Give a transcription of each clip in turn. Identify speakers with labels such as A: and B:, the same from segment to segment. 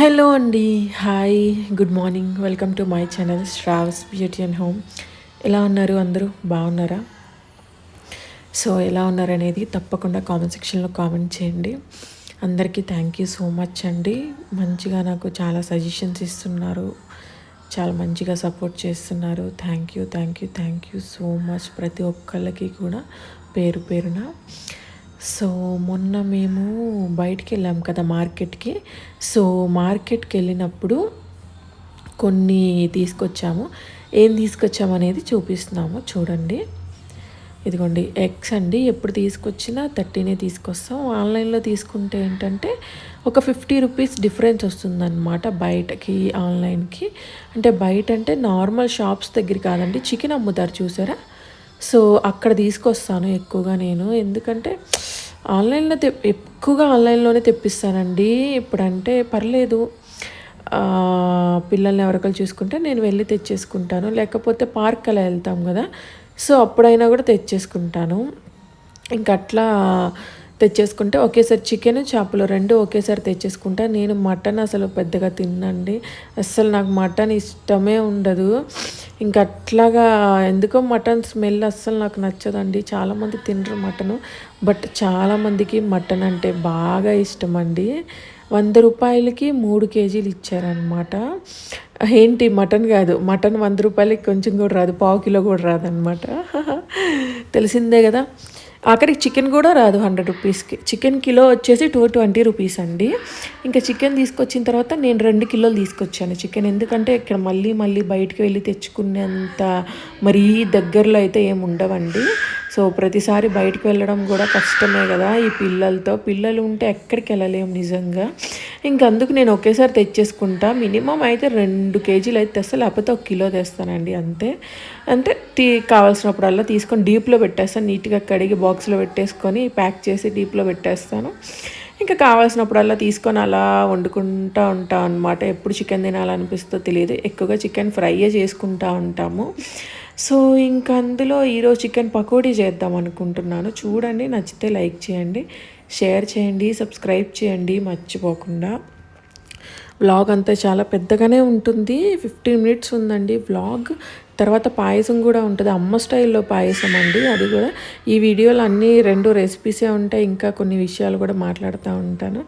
A: Hello అండి hi good morning. Welcome to my channel Shravs beauty and home. ఎలా ఉన్నారు అందరూ? బాగున్నారా? సో ఎలా ఉన్నారనేది తప్పకుండా కామెంట్ సెక్షన్లో కామెంట్ చేయండి. అందరికీ థ్యాంక్ యూ సో మచ్ అండి. మంచిగా నాకు చాలా సజెషన్స్ ఇస్తున్నారు. చాలా మంచిగా సపోర్ట్ చేస్తున్నారు. Thank you thank you thank you so much ప్రతి ఒక్కళ్ళకి కూడా పేరు పేరున. సో మొన్న మేము బయటికి వెళ్ళాం కదా మార్కెట్కి. సో మార్కెట్కి వెళ్ళినప్పుడు కొన్ని తీసుకొచ్చాము. ఏం తీసుకొచ్చాము అనేది చూపిస్తున్నాము. చూడండి. ఇదిగోండి. ఎగ్స్ అండి. ఎప్పుడు తీసుకొచ్చినా థర్టీనే తీసుకొస్తాం. ఆన్లైన్లో తీసుకుంటే ఏంటంటే ఒక ఫిఫ్టీ రూపీస్ డిఫరెన్స్ వస్తుందన్నమాట బయటకి ఆన్లైన్కి. అంటే బయట అంటే నార్మల్ షాప్స్ దగ్గర కాదండి. చికెన్ అమ్ముతారు చూసారా? సో అక్కడ తీసుకొస్తాను ఎక్కువగా నేను. ఎందుకంటే ఆన్లైన్లో తె ఎక్కువగా ఆన్లైన్లోనే తెప్పిస్తానండి. ఇప్పుడంటే పర్లేదు. పిల్లల్ని ఎవరికలు చూసుకుంటే నేను వెళ్ళి తెచ్చేసుకుంటాను. లేకపోతే పార్క్ అలా వెళ్తాం కదా. సో అప్పుడైనా కూడా తెచ్చేసుకుంటాను. ఇంక అట్లా తెచ్చేసుకుంటే ఒకేసారి చికెన్ చేపలు రెండు ఒకేసారి తెచ్చేసుకుంటా. నేను మటన్ అసలు పెద్దగా తిన్నండి. అస్సలు నాకు మటన్ ఇష్టమే ఉండదు. ఇంకా అట్లాగా ఎందుకో మటన్ స్మెల్ అస్సలు నాకు నచ్చదండి. చాలామంది తినరు మటను బట్ చాలామందికి మటన్ అంటే బాగా ఇష్టం అండి వంద రూపాయలకి మూడు కేజీలు ఇచ్చారనమాట ఏంటి మటన్ కాదు మటన్ వంద రూపాయలకి కొంచెం కూడా రాదు పావు కిలో కూడా రాదనమాట తెలిసిందే కదా. ఆఖరికి చికెన్ కూడా రాదు హండ్రెడ్ రూపీస్కి. చికెన్ కిలో వచ్చేసి టూ ట్వంటీ రూపీస్ అండి. ఇంకా చికెన్ తీసుకొచ్చిన తర్వాత నేను రెండు కిలోలు తీసుకొచ్చాను చికెన్. ఎందుకంటే ఇక్కడ మళ్ళీ మళ్ళీ బయటకు వెళ్ళి తెచ్చుకునేంత మరీ దగ్గరలో అయితే ఏమి ఉండవండి. సో ప్రతిసారి బయటకు వెళ్ళడం కూడా కష్టమే కదా ఈ పిల్లలతో. పిల్లలు ఉంటే ఎక్కడికి వెళ్ళలేము నిజంగా. ఇంకందుకు నేను ఒకేసారి తెచ్చేసుకుంటా. మినిమం అయితే రెండు కేజీలు అయితే తెస్తా లేకపోతే ఒక కిలో తెస్తానండి అంతే. అంటే తీ కావాల్సినప్పుడల్లా తీసుకొని డీప్లో పెట్టేస్తాను. నీట్గా కడిగి బాక్స్లో పెట్టేసుకొని ప్యాక్ చేసి డీప్లో పెట్టేస్తాను. ఇంకా కావాల్సినప్పుడల్లా తీసుకొని అలా వండుకుంటూ ఉంటాం అనమాట ఎప్పుడు చికెన్ తినాలనిపిస్తుందో తెలియదు. ఎక్కువగా చికెన్ ఫ్రైయే చేసుకుంటూ ఉంటాము. సో ఇంకా అందులో ఈరోజు చికెన్ పకోడీ చేద్దాం అనుకుంటున్నాను. చూడండి నచ్చితే లైక్ చేయండి షేర్ చేయండి సబ్స్క్రైబ్ చేయండి మర్చిపోకుండా. వ్లాగ్ అంతా చాలా పెద్దగానే ఉంటుంది. ఫిఫ్టీన్ మినిట్స్ ఉందండి వ్లాగ్. తర్వాత పాయసం కూడా ఉంటుంది. అమ్మ స్టైల్లో పాయసం అండి. అది కూడా ఈ వీడియోలో అన్నీ రెండు రెసిపీసే ఉంటాయి. ఇంకా కొన్ని విషయాలు కూడా మాట్లాడుతూ ఉంటాను.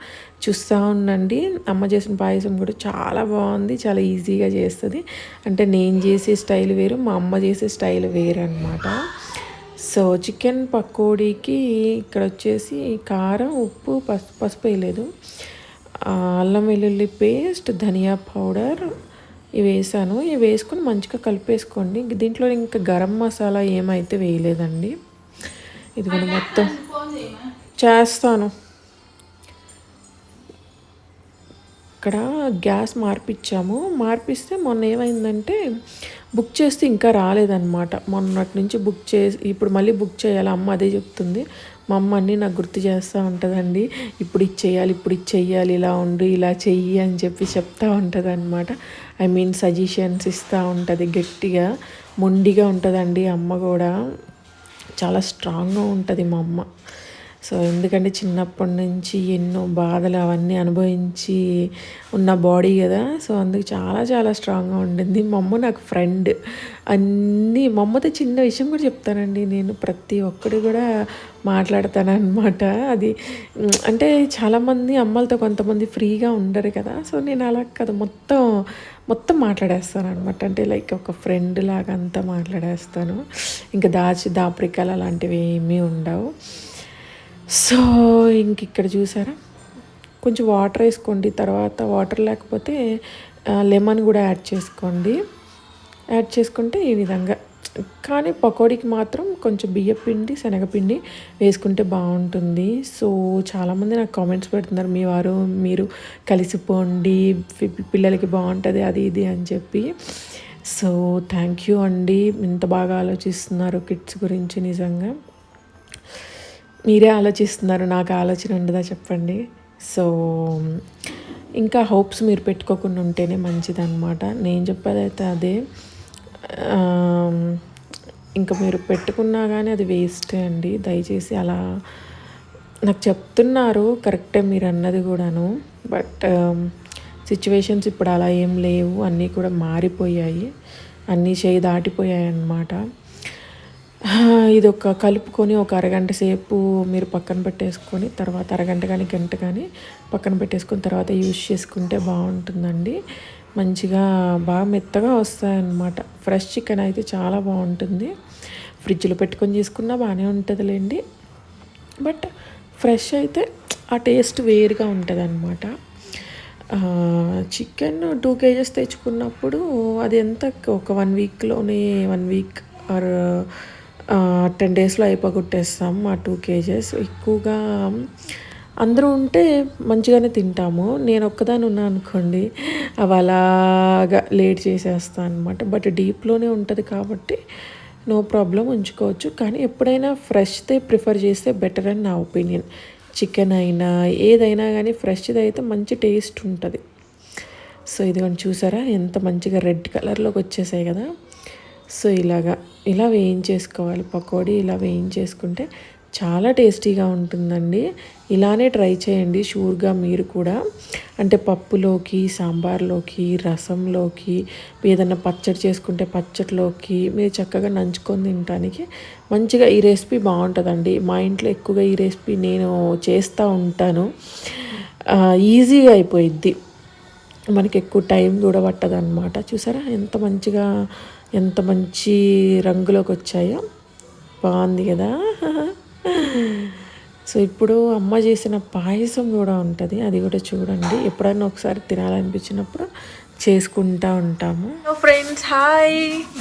A: చూస్తూ ఉండండి. అమ్మ చేసిన పాయసం కూడా చాలా బాగుంది. చాలా ఈజీగా చేస్తుంది. అంటే నేను చేసే స్టైల్ వేరు మా అమ్మ చేసే స్టైల్ వేరు అనమాట సో చికెన్ పకోడీకి ఇక్కడ వచ్చేసి కారం ఉప్పు పసుపు పసుపు వేయలేదు అల్లం వెల్లుల్లి పేస్ట్ ధనియా పౌడర్ ఇవి వేసాను. ఇవి వేసుకొని మంచిగా కలిపేసుకోండి. దీంట్లో ఇంకా గరం మసాలా ఏమైతే వేయలేదండి. ఇది కూడా మొత్తం చేస్తాను. ఇక్కడ గ్యాస్ మార్పిచ్చాము. మార్పిస్తే మొన్న ఏమైందంటే బుక్ చేస్తే ఇంకా రాలేదన్నమాట. మొన్నటి నుంచి బుక్ చేసి ఇప్పుడు మళ్ళీ బుక్ చేయాలి. అమ్మ అదే చెప్తుంది. మా అమ్మ అన్నీ నాకు గుర్తు చేస్తూ ఉంటుందండి. ఇప్పుడు ఇది చేయాలి ఇప్పుడు ఇది చెయ్యాలి ఇలా ఉండు ఇలా చెయ్యి అని చెప్పి చెప్తూ ఉంటుంది అనమాట ఐ మీన్ సజెషన్స్ ఇస్తూ ఉంటుంది గట్టిగా. మొండిగా ఉంటుందండి అమ్మ కూడా. చాలా స్ట్రాంగ్గా ఉంటుంది మా అమ్మ. సో ఎందుకంటే చిన్నప్పటి నుంచి ఎన్నో బాధలు అవన్నీ అనుభవించి ఉన్న బాడీ కదా. సో అందుకు చాలా చాలా స్ట్రాంగ్గా ఉండింది. మా అమ్మ నాకు ఫ్రెండ్. అన్నీ మా అమ్మతో చిన్న విషయం కూడా చెప్తానండి. నేను ప్రతి ఒక్కటి కూడా మాట్లాడతాను అనమాట అది అంటే చాలామంది అమ్మలతో కొంతమంది ఫ్రీగా ఉండరు కదా. సో నేను అలా కదా. మొత్తం మొత్తం మాట్లాడేస్తాను అనమాట అంటే లైక్ ఒక ఫ్రెండ్ లాగా అంతా మాట్లాడేస్తాను. ఇంకా దాచి దాపరికాలు అలాంటివి ఏమీ ఉండవు. సో ఇంక ఇక్కడ చూసారా? కొంచెం వాటర్ వేసుకోండి. తర్వాత వాటర్ లేకపోతే లెమన్ కూడా యాడ్ చేసుకోండి. యాడ్ చేసుకుంటే ఈ విధంగా. కానీ పకోడీకి మాత్రం కొంచెం బియ్యపిండి శనగపిండి వేసుకుంటే బాగుంటుంది. సో చాలామంది నాకు కామెంట్స్ పెడుతున్నారు. మీ వారు మీరు కలిసిపోండి. పిల్లలకి బాగుంటుంది అది ఇది అని చెప్పి. సో థ్యాంక్ యూ అండి. ఇంత బాగా ఆలోచిస్తున్నారు కిడ్స్ గురించి నిజంగా. మీరే ఆలోచిస్తున్నారు నాకు ఆలోచన ఉండదా చెప్పండి. సో ఇంకా హోప్స్ మీరు పెట్టుకోకుండా ఉంటేనే మంచిదన్నమాట. నేను చెప్పేదైతే అదే. ఇంకా మీరు పెట్టుకున్నా కానీ అది వేస్టే అండి. దయచేసి అలా నాకు చెప్తున్నారు కరెక్టే మీరు అన్నది కూడాను. బట్ సిచ్యువేషన్స్ ఇప్పుడు అలా ఏం లేవు. అన్నీ కూడా మారిపోయాయి. అన్నీ చేయి దాటిపోయాయి అన్నమాట ఇది ఒక కలుపుకొని ఒక అరగంట సేపు మీరు పక్కన పెట్టేసుకొని తర్వాత అరగంట కానీ గంట కానీ పక్కన పెట్టేసుకున్న తర్వాత యూజ్ చేసుకుంటే బాగుంటుందండి. మంచిగా బాగా మెత్తగా వస్తాయన్నమాట. ఫ్రెష్ చికెన్ అయితే చాలా బాగుంటుంది. ఫ్రిడ్జ్లో పెట్టుకొని చేసుకున్నా బాగానే ఉంటుందిలేండి. బట్ ఫ్రెష్ అయితే ఆ టేస్ట్ వేరుగా ఉంటుంది అనమాట చికెన్ టూ కేజెస్ తెచ్చుకున్నప్పుడు అది ఎంత ఒక వన్ వీక్లోనే వన్ వీక్ ఆర్ టెన్ డేస్లో అయిపోగొట్టేస్తాం ఆ టూ కేజెస్ ఎక్కువగా అందరూ ఉంటే మంచిగానే తింటాము. నేను ఒక్కదాని ఉన్నా అనుకోండి అవి అలాగా లేట్ చేసేస్తాను అనమాట బట్ డీప్లోనే ఉంటుంది కాబట్టి నో ప్రాబ్లం ఉంచుకోవచ్చు. కానీ ఎప్పుడైనా ఫ్రెష్దే ప్రిఫర్ చేస్తే బెటర్ అని నా ఒపీనియన్ చికెన్ అయినా ఏదైనా కానీ ఫ్రెష్ది అయితే మంచి టేస్ట్ ఉంటుంది. సో ఇదిగోండి చూసారా? ఎంత మంచిగా రెడ్ కలర్లోకి వచ్చేసాయి కదా? సో ఇలాగా ఇలా వేయించేసుకోవాలి. పకోడీ ఇలా వేయించేసుకుంటే చాలా టేస్టీగా ఉంటుందండి. ఇలానే ట్రై చేయండి షూర్గా మీరు కూడా. అంటే పప్పులోకి సాంబార్లోకి రసంలోకి ఏదన్నా పచ్చడి చేసుకుంటే పచ్చడిలోకి మీరు చక్కగా నంచుకొని తినడానికి మంచిగా ఈ రెసిపీ బాగుంటుందండి. మా ఇంట్లో ఎక్కువగా ఈ రెసిపీ నేను చేస్తూ ఉంటాను. ఈజీగా అయిపోయిద్ది. మనకి ఎక్కువ టైం కూడా పట్టదనమాట చూసారా? ఎంత మంచిగా ఎంత మంచి రంగులోకి వచ్చాయో. బాగుంది కదా. సో ఇప్పుడు అమ్మ చేసిన పాయసం కూడా ఉంటుంది. అది కూడా చూడండి. ఎప్పుడైనా ఒకసారి తినాలనిపించినప్పుడు చేసుకుంటా ఉంటాము. Friends hi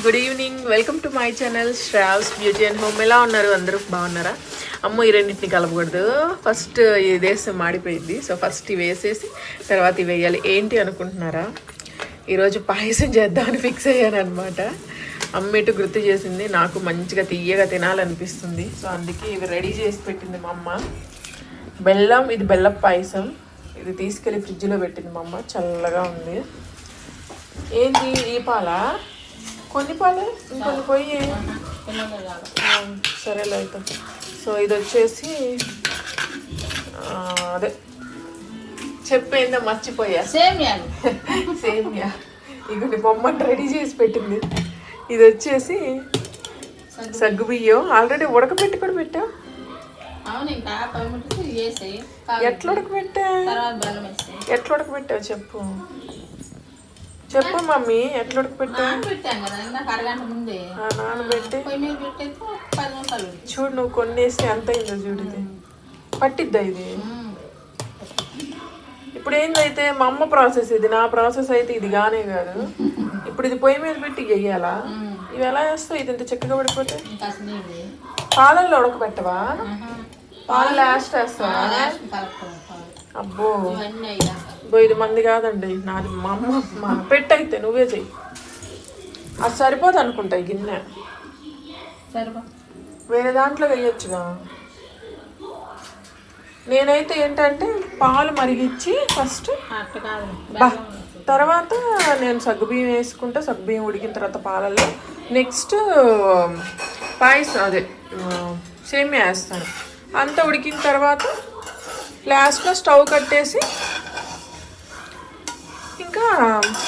A: good evening welcome to my channel Shravs beauty and home ఎలా ఉన్నారు? అందరూ బాగున్నారా? అమ్మ ఈ రెండింటిని కలపకూడదు. ఫస్ట్ ఇది వేస్తే మాడిపోయింది. సో ఫస్ట్ ఇవి వేసేసి తర్వాత ఇవి వేయాలి. ఏంటి అనుకుంటున్నారా? ఈరోజు పాయసం చేద్దామని ఫిక్స్ అయ్యాను అనమాట అమ్మేటు గుర్తు చేసింది నాకు మంచిగా తీయగా తినాలనిపిస్తుంది. సో అందుకే ఇవి రెడీ చేసి పెట్టింది మా అమ్మ. బెల్లం ఇది బెల్లం పాయసం. ఇది తీసుకెళ్ళి ఫ్రిడ్జ్లో పెట్టింది మా అమ్మ. చల్లగా ఉంది. ఏంటి ఈ పాల? కొన్ని పాలే ఇంకొన్ని పోయి. సరేలే అయితే. సో ఇది వచ్చేసి అదే. చెప్పేందో మర్చిపోయా.
B: సేమియాలు.
A: సేమియా. ఇగోండి బొమ్మ రెడీ చేసి పెట్టింది. ఇది వచ్చేసి సగ్గు బియ్యం. ఆల్రెడీ ఉడకబెట్టి కూడా పెట్టా. ఎట్లా ఉడకబెట్టా? ఎట్లా ఉడకబెట్టావు చెప్పు. చెప్పు మమ్మీ ఎట్లా ఉడకబెట్టా నానబెట్టి. చూడు నువ్వు కొన్ని వేస్తే ఎంత అయిందో చూడు ఇది. పట్టిద్దా ఇది. ఇప్పుడు ఏందైతే మా అమ్మ ప్రాసెస్ ఇది నా ప్రాసెస్ అయితే ఇది గానే కాదు. ఇప్పుడు ఇది పొయ్యి మీద పెట్టి వెయ్యాలా ఇవి ఎలా వేస్తావు ఇది ఇంత చక్కగా పడిపోతే? పాలల్లో ఉడకబెట్టవా? పాలు లాస్ట్ వేస్తావా. అబ్బో.
B: ఇవన్నీ అయ్యాక
A: బో ఇది మంది కాదండి. నాది మా అమ్మ మా పెట్టయితే నువ్వే చెయ్యి. అది సరిపోదు అనుకుంటా ఈ గిన్నె. వేరే దాంట్లో వేయొచ్చుగా? నేనైతే ఏంటంటే పాలు మరిగిచ్చి ఫస్ట్. తర్వాత నేను సగ్గుబియ్యం వేసుకుంటా సగ్గుబియ్యం ఉడికిన తర్వాత పాలల్లో నెక్స్ట్ పాయసం అదే సేమియా వేస్తాను. అంతా ఉడికిన తర్వాత లాస్ట్లో స్టవ్ కట్టేసి ఇంకా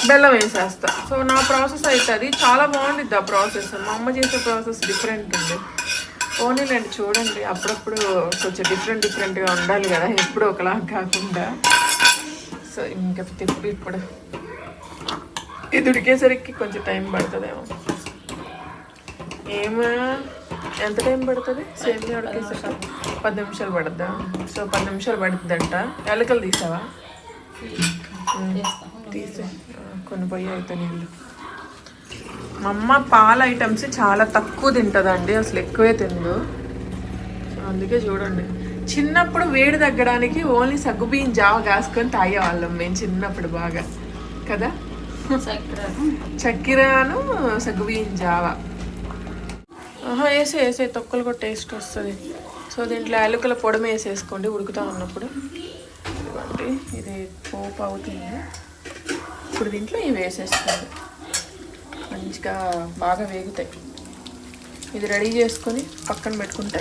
A: బెల్లం వేసేస్తా. సో నా ప్రాసెస్ అవుతుంది చాలా బాగుండిద్ది ఆ ప్రాసెస్. మా అమ్మ చేసే ప్రాసెస్ డిఫరెంట్ ఉంది ఓన్లీలండి చూడండి. అప్పుడప్పుడు కొంచెం డిఫరెంట్ డిఫరెంట్గా ఉండాలి కదా. ఎప్పుడు ఒకలా కాకుండా. సో ఇంకా తిప్పి ఇప్పుడు. ఇది ఉడికేసరికి కొంచెం టైం పడుతుందేమో. ఏమో? ఎంత టైం పడుతుంది? సేమియా ఉడికేసరికి పది నిమిషాలు పడుద్దా? సో పది నిమిషాలు పడుతుందంట. ఎలకలు తీసావా. తీసే. కొన్ని పొయ్యి అయితే నీళ్ళు మా అమ్మ పాల ఐటమ్స్ చాలా తక్కువ తింటుందండి అసలు ఎక్కువే తిందు అందుకే చూడండి. చిన్నప్పుడు వేడి తగ్గడానికి ఓన్లీ సగ్గుబియ్యం జావ కాసుకొని తాగేవాళ్ళం మేము చిన్నప్పుడు బాగా. కదా?
B: చక్కెర
A: చక్కెరను సగ్గుబియ్యం జావ. ఆహా వేసే వేసే తొక్కలు కూడా టేస్ట్ వస్తుంది. సో దీంట్లో యాలకుల పొడమ వేసేసుకోండి ఉడుకుతా ఉన్నప్పుడు. ఇది పోపు అవుతుంది. ఇప్పుడు దీంట్లో ఇవి వేసేసుకోండి? మంచిగా బాగా వేగుతాయి. ఇది రెడీ చేసుకొని పక్కన పెట్టుకుంటే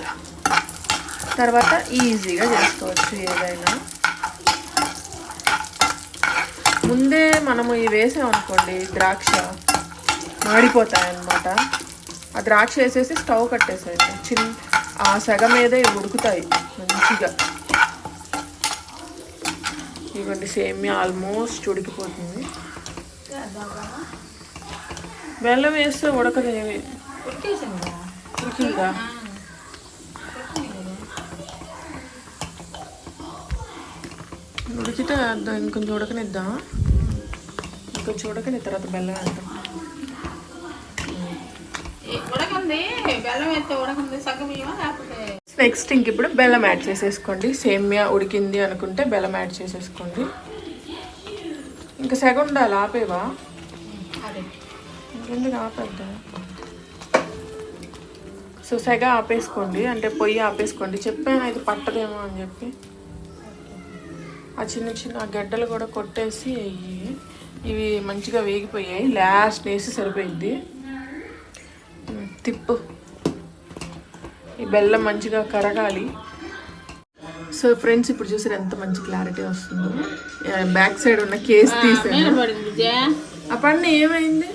A: తర్వాత ఈజీగా చేసుకోవచ్చు ఏదైనా. ముందే మనము ఇవి వేసామనుకోండి ద్రాక్ష మాడిపోతాయి అన్నమాట ఆ ద్రాక్ష వేసేసి స్టవ్ కట్టేసేయండి. చిన్న ఆ సగం మీద ఇవి ఉడుకుతాయి మంచిగా. ఇవ్వండి సేమియా ఆల్మోస్ట్ ఉడికిపోతుంది. బెల్లం వేస్తే ఉడకదు ఏమి
B: ఉడికేసిందా
A: ఉడికిందా? ఉడికితే అద్దాం ఇంకొంచెం ఉడకనిద్దాం? ఇంకొంచెం ఉడకని తర్వాత బెల్లం వేద్దాం. నెక్స్ట్ ఇంక ఇప్పుడు బెల్లం యాడ్ చేసేసుకోండి. సేమియా ఉడికింది అనుకుంటే బెల్లం యాడ్ చేసేసుకోండి. ఇంకా సగం ఉండాలి ఆపేవా? ఇంకెందుకు ఆపేద్దాం? సో సెగ ఆపేసుకోండి అంటే పొయ్యి ఆపేసుకోండి. చెప్పాను ఇది పట్టదేమో అని చెప్పి ఆ చిన్న చిన్న గడ్డలు కూడా కొట్టేసి ఇవి మంచిగా వేగిపోయాయి. లాస్ట్ వేసి సరిపోయింది. తిప్పు. ఈ బెల్లం మంచిగా కరగాలి. సో ఫ్రెండ్స్ ఇప్పుడు చూసారు ఎంత మంచి క్లారిటీ వస్తుందో? బ్యాక్ సైడ్ ఉన్న కేస్ తీసాను. పన్ను ఏమైంది?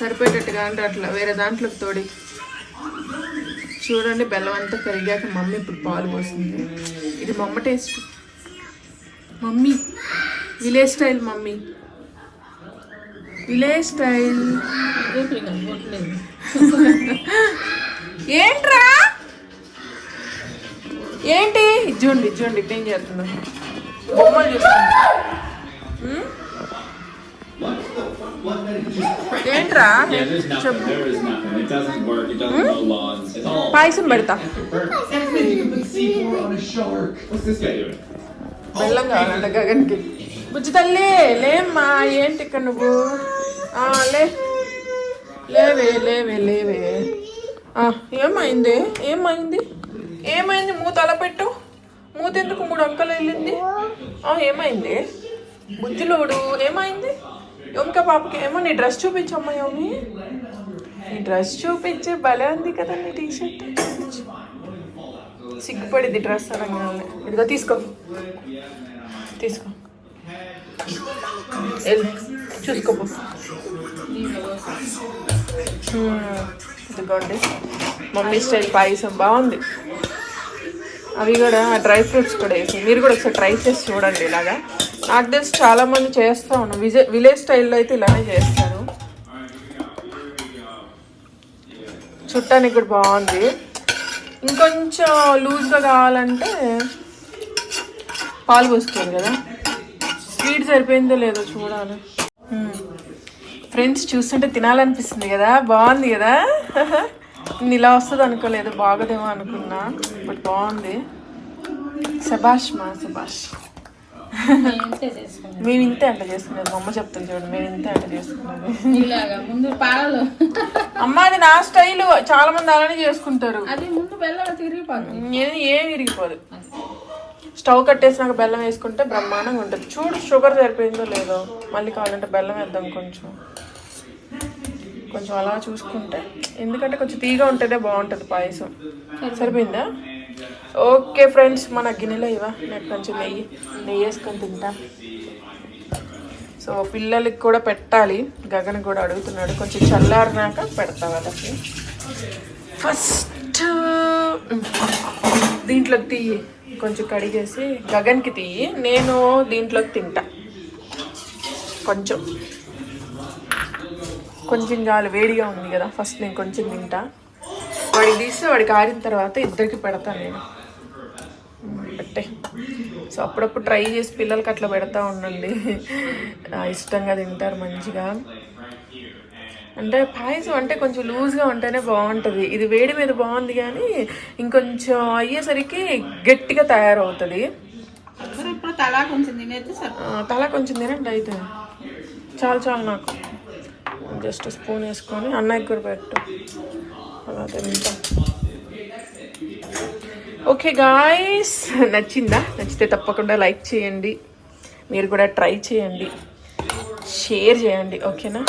A: సరిపోయేటట్టుగా అంటే అట్లా వేరే దాంట్లోకి తోడి. చూడండి బెల్లం అంతా కరిగాక మమ్మీ ఇప్పుడు పాలు పోసింది ఇది మమ్మ taste. Mummy village style mummy. Village style. ఏంట్రా? ఏంటి? ఇది చూడండి ఇది ఏం చేస్తుందో. బొమ్మలు చూస్తుంది
C: What's this guy doing?
A: బెల్లం కావాలంట గగన్కి బుజ్జి తల్లి లేమ్మా ఏంటి ఇక్కడ నువ్వు ఆ, లే లేవే లేవే లేవే ఆ, ఏమైంది? ఏమైంది? ఏమైంది? మూత అలా పెట్టు. మూత ఎందుకు మూడు అంకలు వెళ్ళింది? ఆ, ఏమైంది? బుజ్జిలోడు ఏమైంది? యోమిక పాపకి ఏమో నీ డ్రెస్ చూపించమ్మా యోమి నీ డ్రెస్ చూపించే భలే ఉంది కదా నీ టీ షర్ట్ సిగ్గుపడింది డ్రెస్ అనగానే. ఇదిగో తీసుకో. తీసుకో. వెళ్ళు చూసుకోపో ఇదిగోండి. మమ్మీ స్టైల్ పాయసం బాగుంది. అవి కూడా డ్రై ఫ్రూట్స్ కూడా వేసి మీరు కూడా ఒకసారి ట్రై చేసి చూడండి ఇలాగా. నాకు తెలిసి చాలా మంది చేస్తూ ఉన్నాం విజే విలేజ్ స్టైల్లో అయితే ఇలానే చేస్తారు. చుట్టానికి కూడా బాగుంది. ఇంకొంచెం లూజ్గా కావాలంటే పాలు పోసుకోండి కదా. స్వీట్ సరిపోయిందో లేదో చూడాలి. ఫ్రెండ్స్ చూస్తుంటే తినాలనిపిస్తుంది కదా. బాగుంది కదా. నేను ఇలా వస్తుంది అనుకోలేదు బాగోదేమో అనుకున్నా బట్ బాగుంది. సబాష్ మా సబాష్ మేము ఇంతే అంట చేసుకునేది మా అమ్మ చెప్తుంది చూడండి మేము ఇంతే అంట చేసుకునేది.
B: ఇలాగా ముందు పాలలు
A: అమ్మ అది నా స్టైల్. చాలా మంది అలానే చేసుకుంటారు.
B: అది ముందు బెల్లం తిరిగిపోతుంది
A: నేను ఏం విరిగిపోదు. స్టవ్ కట్టేసినాక బెల్లం వేసుకుంటే బ్రహ్మాండంగా ఉంటుంది. చూడు షుగర్ సరిపోయిందో లేదో. మళ్ళీ కావాలంటే బెల్లం వేద్దాం కొంచెం. కొంచెం అలా చూసుకుంటే ఎందుకంటే కొంచెం తీగా ఉంటేనే బాగుంటుంది పాయసం. సరిపోయిందా? ఓకే ఫ్రెండ్స్ మన గిన్నెలో ఇవా నేను కొంచెం నెయ్యి నెయ్యి వేసుకొని తింటా. సో పిల్లలకి కూడా పెట్టాలి. గగన్ కూడా అడుగుతున్నాడు కొంచెం చల్లారినాక పెడతా వాళ్ళకి. ఫస్ట్ దీంట్లోకి తీయి. కొంచెం కడిగేసి గగన్కి తీయి. నేను దీంట్లోకి తింటా. కొంచెం. కొంచెం చాలు వేడిగా ఉంది కదా. ఫస్ట్ నేను కొంచెం తింటా. వాడికి తీస్తే వాడికి ఆరిన తర్వాత ఇద్దరికి పెడతాను నేను. పెట్టే. సో అప్పుడప్పుడు ట్రై చేసి పిల్లలకి అట్లా పెడతా ఉండండి. ఇష్టంగా తింటారు మంచిగా. అంటే పాయసం అంటే కొంచెం లూజ్గా ఉంటేనే బాగుంటుంది. ఇది వేడి మీద బాగుంది కానీ ఇంకొంచెం అయ్యేసరికి గట్టిగా తయారవుతుంది.
B: తలా కొంచెం తినేది
A: తల కొంచెం తినండి అయితే. చాలు చాలు నాకు. జస్ట్ స్పూన్ వేసుకొని అన్నయ్యకి కూడా పెట్టు. అలా తింటాం. ఓకే గాయస్ నచ్చిందా? నచ్చితే తప్పకుండా లైక్ చేయండి. మీరు కూడా ట్రై చేయండి. షేర్ చేయండి ఓకేనా?